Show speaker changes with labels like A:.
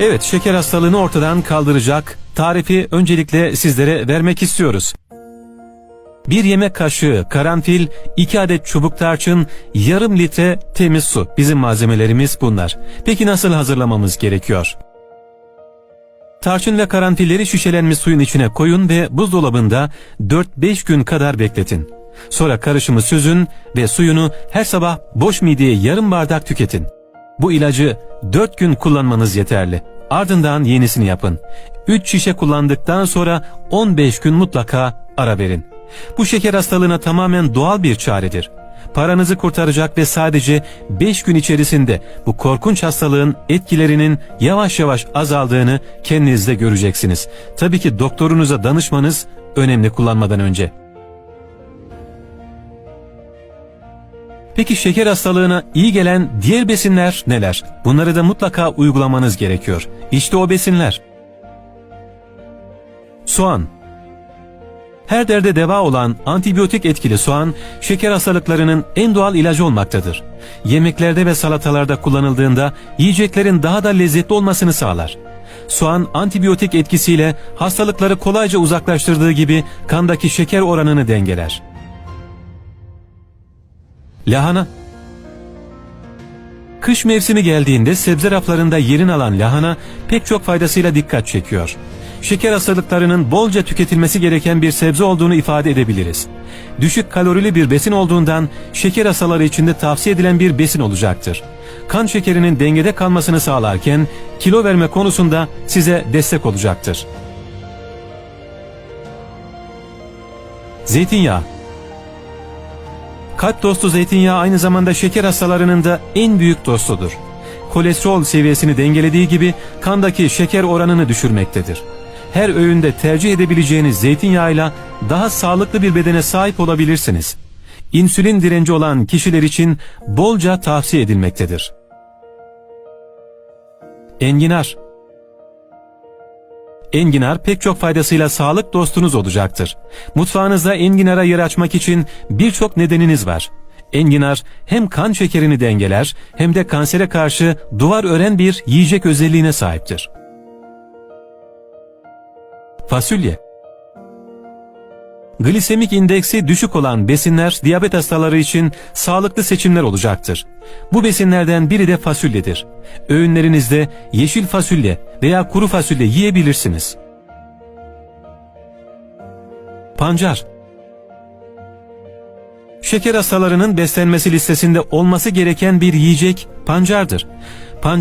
A: Evet, şeker hastalığını ortadan kaldıracak tarifi öncelikle sizlere vermek istiyoruz. Bir yemek kaşığı karanfil, 2 adet çubuk tarçın, yarım litre temiz su. Bizim malzemelerimiz bunlar. Peki nasıl hazırlamamız gerekiyor? Tarçın ve karanfilleri şişelenmiş suyun içine koyun ve buzdolabında 4-5 gün kadar bekletin. Sonra karışımı süzün ve suyunu her sabah boş mideye yarım bardak tüketin. Bu ilacı 4 gün kullanmanız yeterli. Ardından yenisini yapın. 3 şişe kullandıktan sonra 15 gün mutlaka ara verin. Bu şeker hastalığına tamamen doğal bir çaredir. Paranızı kurtaracak ve sadece 5 gün içerisinde bu korkunç hastalığın etkilerinin yavaş yavaş azaldığını kendinizde göreceksiniz. Tabii ki doktorunuza danışmanız önemli kullanmadan önce. Peki şeker hastalığına iyi gelen diğer besinler neler? Bunları da mutlaka uygulamanız gerekiyor. İşte o besinler. Soğan her derde deva olan antibiyotik etkili soğan, şeker hastalıklarının en doğal ilacı olmaktadır. Yemeklerde ve salatalarda kullanıldığında yiyeceklerin daha da lezzetli olmasını sağlar. Soğan antibiyotik etkisiyle hastalıkları kolayca uzaklaştırdığı gibi kandaki şeker oranını dengeler. Lahana Kış mevsimi geldiğinde sebze raflarında yerin alan lahana pek çok faydasıyla dikkat çekiyor. Şeker hastalıklarının bolca tüketilmesi gereken bir sebze olduğunu ifade edebiliriz. Düşük kalorili bir besin olduğundan şeker hastaları için de tavsiye edilen bir besin olacaktır. Kan şekerinin dengede kalmasını sağlarken kilo verme konusunda size destek olacaktır. Zeytinyağı Kalp dostu zeytinyağı aynı zamanda şeker hastalarının da en büyük dostudur. Kolesterol seviyesini dengelediği gibi kandaki şeker oranını düşürmektedir. Her öğünde tercih edebileceğiniz zeytinyağıyla daha sağlıklı bir bedene sahip olabilirsiniz. İnsülin direnci olan kişiler için bolca tavsiye edilmektedir. Enginar Enginar pek çok faydasıyla sağlık dostunuz olacaktır. Mutfağınızda enginara yer açmak için birçok nedeniniz var. Enginar hem kan şekerini dengeler hem de kansere karşı duvar ören bir yiyecek özelliğine sahiptir. Fasulye Glisemik indeksi düşük olan besinler diyabet hastaları için sağlıklı seçimler olacaktır. Bu besinlerden biri de fasulyedir. Öğünlerinizde yeşil fasulye veya kuru fasulye yiyebilirsiniz. Pancar Şeker hastalarının beslenmesi listesinde olması gereken bir yiyecek pancardır. Pancar